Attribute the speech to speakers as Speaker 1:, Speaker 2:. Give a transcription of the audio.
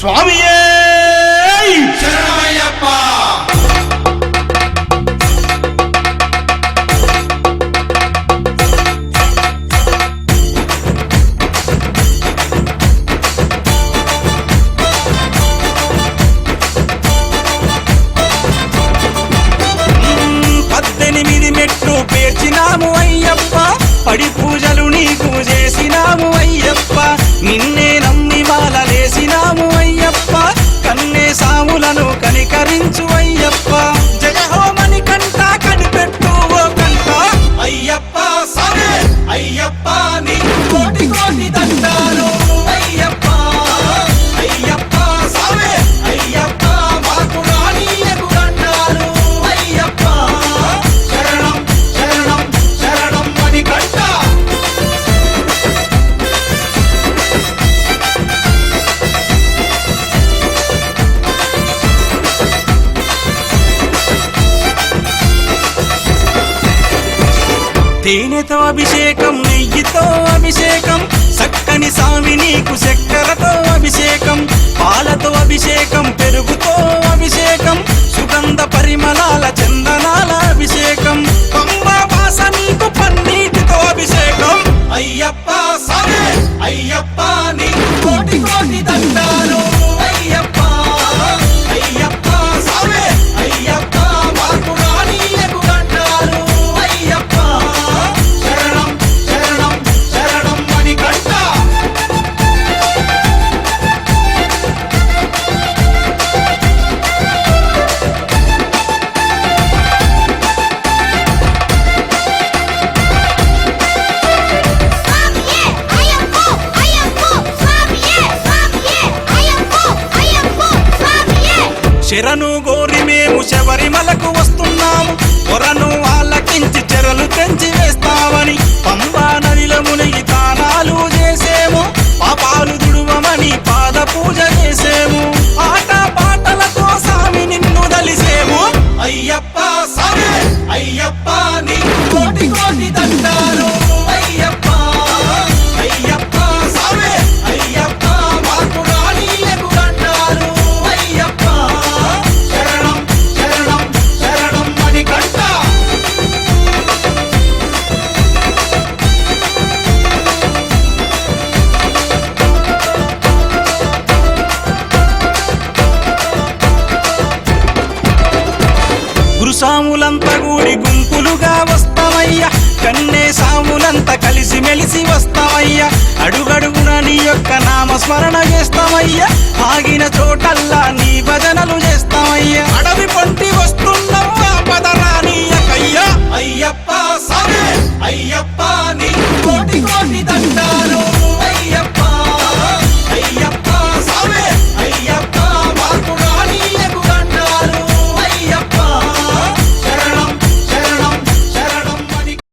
Speaker 1: స్వామియే!
Speaker 2: శరణమయ్యప్ప
Speaker 1: పద్దెనిమిది మెట్లు పేర్చినాము అయ్యప్ప. పడి పూజలు నీకు సాములను కనికరించు అయ్యప్ప. తేనెతో అభిషేకం నెయ్యితో అభిషేకం చక్కని సామి నీకు చక్కెరతో అభిషేకం పాలతో అభిషేకం పెరుగుతో అభిషేకం సుగంధ పరిమళాల చందనాల అభిషేకం. పంబా నీకు పన్నీటితో అభిషేకం.
Speaker 2: అయ్యప్ప సరే అయ్యప్ప నీకు కోటి కోటి దండాలు. శరణు
Speaker 1: గోరి మేము శబరిమలకు వస్తున్నాము. కొరను ఆలకించి చెరలు తెంచి వేస్తామని పంబా నదిలో మునిగి తానాలు చేసేము. పాపాలు దుడువమని పాద పూజ చేసేము. ఆట పాటలతో సామి నిన్ను దలిసేము.
Speaker 2: అయ్యప్ప సరే అయ్యప్ప నీకు కోటి కోటి దండాలు. అయ్యప్ప అయ్యప్ప.
Speaker 1: సాములంత గూడి గుంపులుగా వస్తామయ్యా కన్నే సాములంత కలిసి మెలిసి వస్తామయ్యా అడుగడుగున నీ యొక్క నామస్మరణ చేస్తామయ్య ఆగిన చోటల్లా నీ భజనలు చేస్తామయ్యా